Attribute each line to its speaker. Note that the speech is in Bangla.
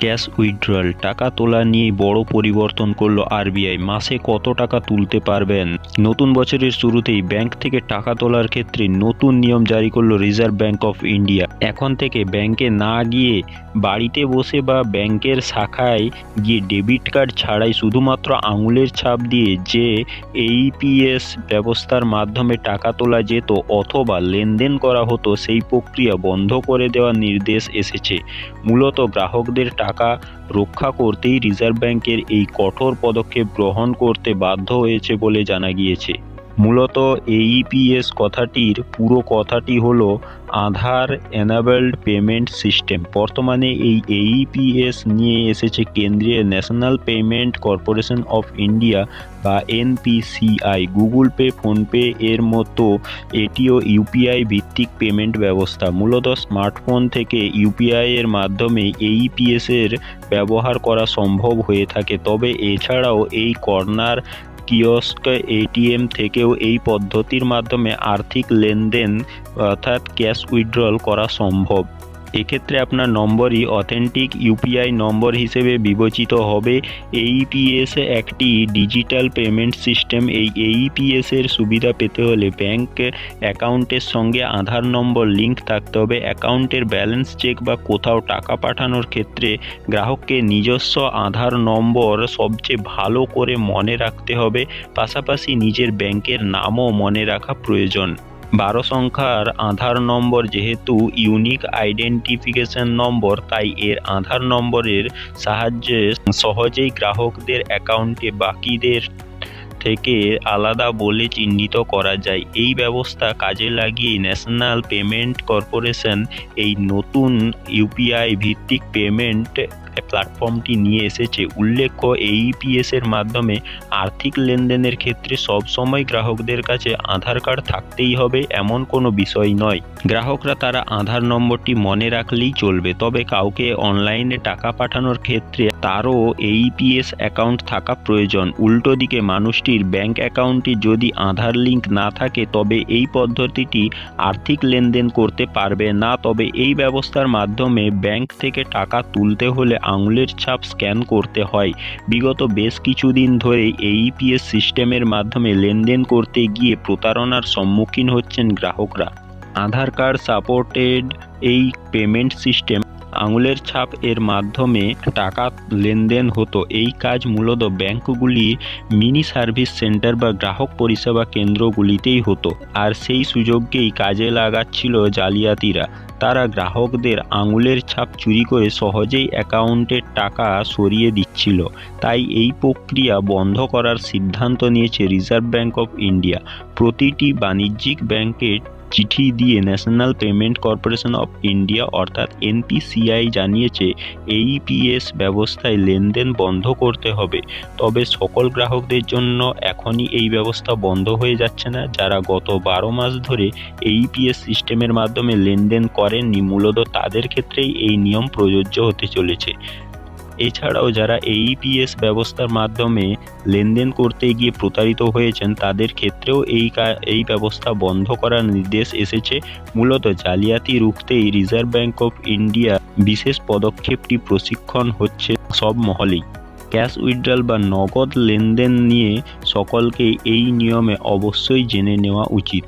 Speaker 1: ক্যাশ উইথড্রয়াল টাকা তোলা নিয়ে বড় পরিবর্তন করল আরবিআই। মাসে কত টাকা তুলতে পারবেন? নতুন বছরের শুরুতেই ব্যাংক থেকে টাকা তোলার ক্ষেত্রে নতুন নিয়ম জারি করল রিজার্ভ ব্যাংক অফ ইন্ডিয়া। এখন থেকে ব্যাংকে না গিয়ে বাড়িতে বসে বা ব্যাংকের শাখায় গিয়ে ডেবিট কার্ড ছাড়াই শুধুমাত্র আঙুলের ছাপ দিয়ে যে এইপিএস ব্যবস্থার মাধ্যমে টাকা তোলা যেত অথবা লেনদেন করা হতো, সেই প্রক্রিয়া বন্ধ করে দেওয়ার নির্দেশ এসেছে। মূলত গ্রাহকদের টাকা রক্ষা করতেই রিজার্ভ ব্যাংকের এই কঠোর পদক্ষেপ গ্রহণ করতে বাধ্য হয়েছে বলে জানা গিয়েছে। মূলত এইপিএস কথাটির পুরো কথাটি হলো আধার এনাবেলড পেমেন্ট সিস্টেম বর্তমানে এই এইপিএস নিয়ে এসেছে কেন্দ্রীয় National Payment Corporation of India বা এনপিসিআই গুগল পে ফোনপে এর মতো এটিও ইউপিআই ভিত্তিক পেমেন্ট ব্যবস্থা। মূলত স্মার্টফোন থেকে ইউপিআই এর মাধ্যমে এইপিএস এর ব্যবহার করা সম্ভব হয়ে থাকে। তবে এছাড়াও এই কর্নার কিয়স্ক এটিএম থেকেও এই পদ্ধতির মাধ্যমে আর্থিক লেনদেন অর্থাৎ ক্যাশ উইথড্রল করা সম্ভব। এক্ষেত্রে আপনার নম্বরই অথেন্টিক ইউপিআই নম্বর হিসেবে বিবেচিত হবে। এইপিএস একটি ডিজিটাল পেমেন্ট সিস্টেম এই এইপিএস এর সুবিধা পেতে হলে ব্যাংক অ্যাকাউন্টের সঙ্গে আধার নম্বর লিংক থাকতে হবে। অ্যাকাউন্টের ব্যালেন্স চেক বা কোথাও টাকা পাঠানোর ক্ষেত্রে গ্রাহককে নিজস্ব আধার নম্বর সবচেয়ে ভালো করে মনে রাখতে হবে। পাশাপাশি নিজের ব্যাংকের নামও মনে রাখা প্রয়োজন। বারো সংখ্যার আধার নম্বর যেহেতু ইউনিক আইডেন্টিফিকেশন নম্বর, তাই এর আধার নম্বরের সাহায্যে সহজেই গ্রাহকদের অ্যাকাউন্টে বাকিদের থেকে আলাদা বলে চিহ্নিত করা যায়। এই ব্যবস্থা কাজে লাগিয়ে ন্যাশনাল পেমেন্ট কর্পোরেশন এই নতুন ইউপিআই ভিত্তিক পেমেন্ট প্ল্যাটফর্মটি নিয়ে এসেছে। উল্লেখ্য এইপিএস এর মাধ্যমে আর্থিক লেনদেনের ক্ষেত্রে সবসময় গ্রাহকদের কাছে আধার কার্ড থাকতেই হবে, এমন কোনো বিষয় নয়। গ্রাহকরা তারা আধার নম্বরটি মনে রাখলেই চলবে, তবে কাউকে অনলাইনে টাকা পাঠানোর ক্ষেত্রে তারও এইপিএস অ্যাকাউন্ট থাকা প্রয়োজন। উল্টো দিকে, মানুষটির ব্যাংক অ্যাকাউন্টে যদি আধার লিঙ্ক না থাকে, তবে এই পদ্ধতিটি আর্থিক লেনদেন করতে পারবে না। তবে এই ব্যবস্থার মাধ্যমে ব্যাংক থেকে টাকা তুলতে হলে আঙুলের ছাপ স্ক্যান করতে হয়। বিগত বেশ কিছুদিন ধরেই এইপিএস সিস্টেমের মাধ্যমে লেনদেন করতে গিয়ে প্রতারণার সম্মুখীন হচ্ছেন গ্রাহকরা। আধার কার্ড সাপোর্টেড এই পেমেন্ট সিস্টেম আঙুলের ছাপ এর মাধ্যমে টাকা লেনদেন হতো। এই কাজ মূলত ব্যাংকগুলি মিনি সার্ভিস সেন্টার বা গ্রাহক পরিষেবা কেন্দ্রগুলিতেই হতো। আর সেই সুযোগকেই কাজে লাগাচ্ছিল জালিয়াতিরা। তারা গ্রাহকদের আঙুলের ছাপ চুরি করে সহজেই অ্যাকাউন্টের টাকা সরিয়ে দিচ্ছিল। তাই এই প্রক্রিয়া বন্ধ করার সিদ্ধান্ত নিয়েছে রিজার্ভ ব্যাংক অফ ইন্ডিয়া। প্রতিটি বাণিজ্যিক ব্যাংকের চিঠি দিয়ে National Payment Corporation of India অর্থাৎ এনপিসিআই জানিয়েছে এইপিএস ব্যবস্থায় লেনদেন বন্ধ করতে হবে। তবে সকল গ্রাহকদের জন্য এখনই এই ব্যবস্থা বন্ধ হয়ে যাচ্ছে না, যারা গত বারো মাস ধরে এইপিএস সিস্টেমের মাধ্যমে লেনদেন করেননি, মূলত তাদের ক্ষেত্রেই এই নিয়ম প্রযোজ্য হতে চলেছে। এছাড়াও যারা এইপিএস ব্যবস্থার মাধ্যমে লেনদেন করতে গিয়ে প্রতারিত হয়েছেন, তাদের ক্ষেত্রেও এই এই ব্যবস্থা বন্ধ করার নির্দেশ এসেছে। মূলত জালিয়াতি রুখতেই রিজার্ভ ব্যাঙ্ক অফ ইন্ডিয়া বিশেষ পদক্ষেপটি প্রশিক্ষণ হচ্ছে সব মহলেই। ক্যাশ উইথড্রল বা নগদ লেনদেন নিয়ে সকলকে এই নিয়মে অবশ্যই জেনে নেওয়া উচিত।